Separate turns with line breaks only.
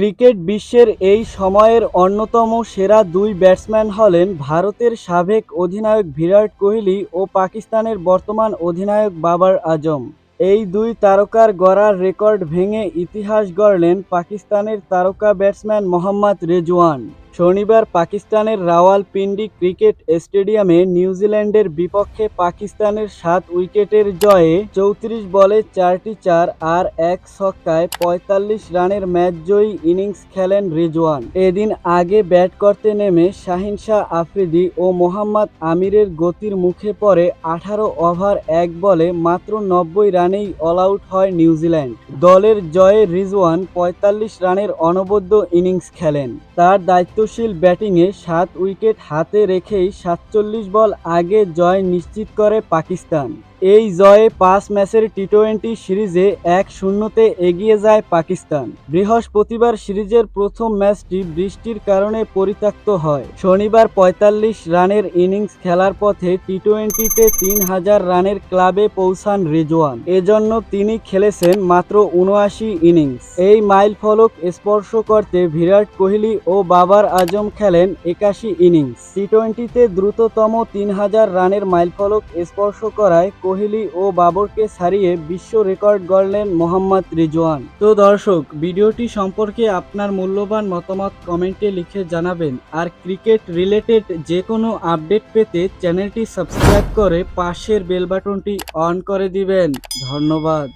Cricket বিশ্বের এই সময়ের অন্যতম সেরা দুই ব্যাটসম্যান হলেন ভারতের সাবেক অধিনায়ক বিরাট কোহলি ও পাকিস্তানের বর্তমান অধিনায়ক বাবার আজম। এই দুই তারকার গড়ার রেকর্ড ভেঙে ইতিহাস গড়লেন পাকিস্তানের তারকা ব্যাটসম্যান মোহাম্মদ রেজওয়ান। শনিবার পাকিস্তানের রাওয়ালপিন্ডি ক্রিকেট স্টেডিয়ামে নিউজিল্যান্ডের বিপক্ষে পাকিস্তানের সাত উইকেটের জয়ে চৌত্রিশ বলে চারটি চার আর এক ছক্কায় পঁয়তাল্লিশ রানের ম্যাচ জয়ী ইনিংস খেলেন রিজওয়ান। এদিন আগে ব্যাট করতে নেমে শাহিন শাহ আফ্রিদি ও মোহাম্মদ আমিরের গতির মুখে পড়ে আঠারো ওভার এক বলে মাত্র নব্বই রানেই অল আউট হয় নিউজিল্যান্ড। দলের জয়ে রিজওয়ান পঁয়তাল্লিশ রানের অনবদ্য ইনিংস খেলেন। তার দায়িত্বশীল ব্যাটিংয়ে সাত উইকেট হাতে রেখেই সাতচল্লিশ বল আগে জয় নিশ্চিত করে পাকিস্তান। এই জয়ে পাঁচ ম্যাচের টি টোয়েন্টি সিরিজে এক শূন্যতে এগিয়ে যায় পাকিস্তান। বৃহস্পতিবার সিরিজের প্রথম ম্যাচটি বৃষ্টির কারণে পরিত্যক্ত হয়। শনিবার পঁয়তাল্লিশ রানের ইনিংস খেলার পথে টি টোয়েন্টিতে তিন হাজার রানের ক্লাবে পৌঁছান রিজওয়ান। এজন্য তিনি খেলেছেন মাত্র উনআশি ইনিংস। এই মাইল ফলক স্পর্শ করতে বিরাট কোহলি ও বাবার আজম খেলেন একাশি ইনিংস। টি টোয়েন্টিতে দ্রুততম তিন হাজার রানের মাইলফলক স্পর্শ করায় কোহলি ও বাবরকে ছাড়িয়ে বিশ্ব রেকর্ড গড়লেন মোহাম্মদ রিজওয়ান। তো দর্শক, ভিডিওটি সম্পর্কে আপনার মূল্যবান মতামত কমেন্টে লিখে জানাবেন। আর ক্রিকেট রিলেটেড যে কোনো আপডেট পেতে চ্যানেলটি সাবস্ক্রাইব করে পাশের বেল বাটনটি অন করে দিবেন। ধন্যবাদ।